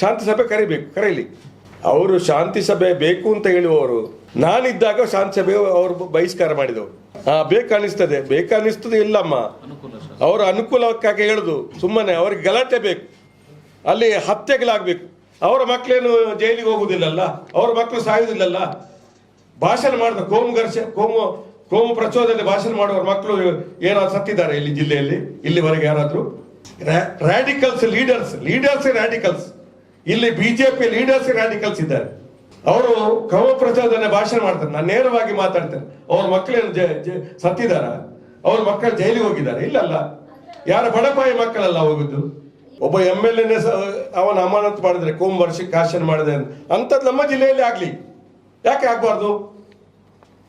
ಶಾಂತಿ ಸಭೆ ಕರಿಬೇಕು ಕರೀಲಿ. ಅವರು ಶಾಂತಿ ಸಭೆ ಬೇಕು ಅಂತ ಹೇಳುವವರು. ನಾನಿದ್ದಾಗ ಶಾಂತಿ ಸಭೆ ಅವರು ಬಹಿಷ್ಕಾರ ಮಾಡಿದವರು. ಹಾ ಬೇಕನ್ನಿಸ್ತದೆ ಬೇಕನ್ನಿಸ್ತದೆ ಇಲ್ಲಮ್ಮ. ಅವರ ಅನುಕೂಲಕ್ಕಾಗಿ ಹೇಳುದು. ಸುಮ್ಮನೆ ಅವ್ರಿಗೆ ಗಲಾಟೆ ಬೇಕು. ಅಲ್ಲಿ ಹತ್ಯೆಗಳಾಗಬೇಕು. ಅವರ ಮಕ್ಕಳೇನು ಜೈಲಿಗೆ ಹೋಗುದಿಲ್ಲಲ್ಲ? ಅವರ ಮಕ್ಕಳು ಸಾಯುವುದಿಲ್ಲಲ್ಲ ಭಾಷಣ ಮಾಡಿದ ಕೋಮು ಘರ್ಷ ಕೋಮು ಕೋಮು ಪ್ರಚೋದನೆ ಭಾಷಣ ಮಾಡುವವರ ಮಕ್ಕಳು ಏನಾದ್ರು ಸತ್ತಿದ್ದಾರೆ ಇಲ್ಲಿ ಜಿಲ್ಲೆಯಲ್ಲಿ? ಇಲ್ಲಿವರೆಗೆ ಯಾರಾದರೂ? ರ್ಯಾಡಿಕಲ್ಸ್ ಲೀಡರ್ಸ್ ಲೀಡರ್ಸ್ ರ್ಯಾಡಿಕಲ್ಸ್ ಇಲ್ಲಿ ಬಿಜೆಪಿ ಲೀಡರ್ಸ್ ರ್ಯಾಡಿಕಲ್ಸ್ ಇದ್ದಾರೆ ಅವರು ಕವ ಪ್ರಚೋದನೆ ಭಾಷಣ ಮಾಡ್ತಾರೆ. ನಾನು ನೇರವಾಗಿ ಮಾತಾಡ್ತೇನೆ. ಅವ್ರ ಮಕ್ಕಳೇನು ಸತ್ತಿದಾರ ಅವ್ರ ಮಕ್ಕಳು ಜೈಲಿಗೆ ಹೋಗಿದ್ದಾರೆ. ಇಲ್ಲಲ್ಲ. ಯಾರ ಬಡಪಾಯಿ ಮಕ್ಕಳಲ್ಲ ಹೋಗಿದ್ದು ಒಬ್ಬ ಎಂ ಎಲ್ ಎನ್ ಅವನ ಅಮಾನತ್ ಮಾಡಿದ್ರೆ ಕೋಮ್ ವರ್ಷಕ್ಕೆ ಕಾಶನ್ ಮಾಡಿದೆ. ಅಂಥದ್ದು ನಮ್ಮ ಜಿಲ್ಲೆಯಲ್ಲಿ ಆಗ್ಲಿ. ಯಾಕೆ ಆಗ್ಬಾರ್ದು?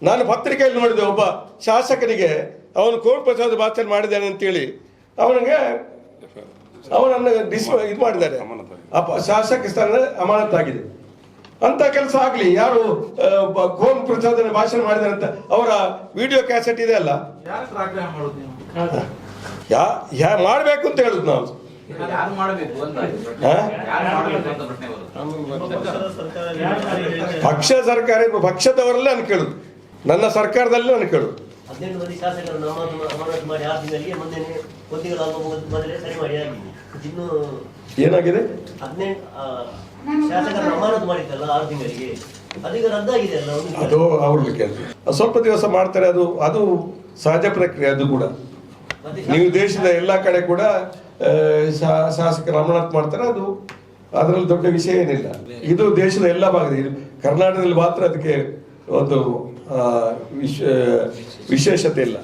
ನಾನು ಪತ್ರಿಕೆಯಲ್ಲಿ ನೋಡಿದೆ, ಒಬ್ಬ ಶಾಸಕನಿಗೆ ಅವನು ಕೋರ್ಟ್ ಪ್ರಸಾದ ಭಾಷಣ ಮಾಡಿದ್ದಾನೆ ಅಂತೇಳಿ. ಅವನಿಗೆ ಅವನನ್ನು ಡಿಸ್ ಇದು ಮಾಡಿದ್ದಾರೆ. ಅಪ ಶಾಸಕ ಸ್ಥಾನ ಅಮಾನತಾಗಿದೆ. ಅಂತ ಕೆಲಸ ಆಗ್ಲಿ ಯಾರು ಗೋಮ್ ಕೋನ್ ಪ್ರಚೋದನೆ ಭಾಷಣ ಮಾಡಿದಾರೆ ಅಂತ ಅವರ ವಿಡಿಯೋ ಕ್ಯಾಸೆಟ್ ಇದೆ ಅಲ್ಲ? ಯಾರು ಆಗ್ರಹ ಮಾಡೋದು ಯಾ ಯಾ ಮಾಡ್ಬೇಕು ಅಂತ ಹೇಳುದು ನಾವು. ಪಕ್ಷ ಸರ್ಕಾರ ಪಕ್ಷದವರಲ್ಲೇ ನಾನು ಕೇಳುದು. ನನ್ನ ಸರ್ಕಾರದಲ್ಲೇ ನಾನು ಕೇಳುದು. ಹದಿನೆಂಟು ಮಂದಿ ಶಾಸಕರನ್ನು ಅಮಾನತು ಅಮಾನತು ಮಾಡಿ ಆರು ತಿಂಗಳಿಗೆ ಮೊನ್ನೆ ಹುದ್ದೆಗಳು ಆಗುವ ಮೊದಲೇ ಸರಿ ಮಾಡಿ ಆಗಿದೆ. ಇನ್ನು ಏನಾಗಿದೆ? ಹದಿನೆಂಟು ಶಾಸಕರನ್ನು ಅಮಾನತು ಮಾಡಿದ್ದಲ್ಲ ಆರು ತಿಂಗಳಿಗೆ ಅದೀಗ ರದ್ದಾಗಿದೆ ಅಲ್ಲ ಅದು ಕೆಲಸ. ಸ್ವಲ್ಪ ದಿವಸ ಮಾಡ್ತಾರೆ ಅದು ಅದು ಸಹಜ ಪ್ರಕ್ರಿಯೆ ಅದು ಕೂಡ. ನೀವು ದೇಶದ ಎಲ್ಲಾ ಕಡೆ ಕೂಡ ಶಾಸಕರು ಅಮಾನತ್ ಮಾಡ್ತಾರೆ ಅದು ಅದರಲ್ಲಿ ದೊಡ್ಡ ವಿಷಯ ಏನಿಲ್ಲ. ಇದು ದೇಶದ ಎಲ್ಲ ಭಾಗದಲ್ಲಿ ಕರ್ನಾಟಕದಲ್ಲಿ ಮಾತ್ರ ಅದಕ್ಕೆ ಒಂದು ವಿಶ- ವಿಶೇಷತೆ ಇಲ್ಲ.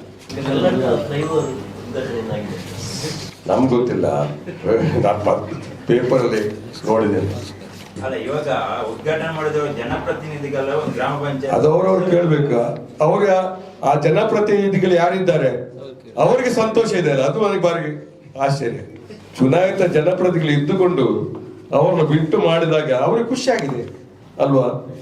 ನಮ್ಗೆ ಗೊತ್ತಿಲ್ಲ. ಪೇಪರ್ ಪೇಪರಲ್ಲಿ ನೋಡಿದ್ದೇನೆ ಅಲ್ಲ ಇವಾಗ ಉದ್ಘಾಟನೆ ಮಾಡಿದವರು ಜನಪ್ರತಿನಿಧಿಗಳ ಗ್ರಾಮ ಪಂಚಾಯತ್. ಅದು ಅವರವ್ರು ಕೇಳ್ಬೇಕು. ಅವ್ರ ಆ ಜನಪ್ರತಿನಿಧಿಗಳು ಯಾರಿದ್ದಾರೆ? ಅವರಿಗೆ ಸಂತೋಷ ಇದೆ ಅಲ್ಲ, ಅದು ನನಗೆ ಬಾರಿ ಆಶ್ಚರ್ಯ. ಚುನಾಯಿತ ಜನಪ್ರತಿನಿಧಿಗಳು ಇದ್ದುಕೊಂಡು ಅವ್ರನ್ನ ಬಿಟ್ಟು ಮಾಡಿದಾಗ ಅವ್ರಿಗೆ ಖುಷಿಯಾಗಿದೆ. ಅಲ್ವಾ?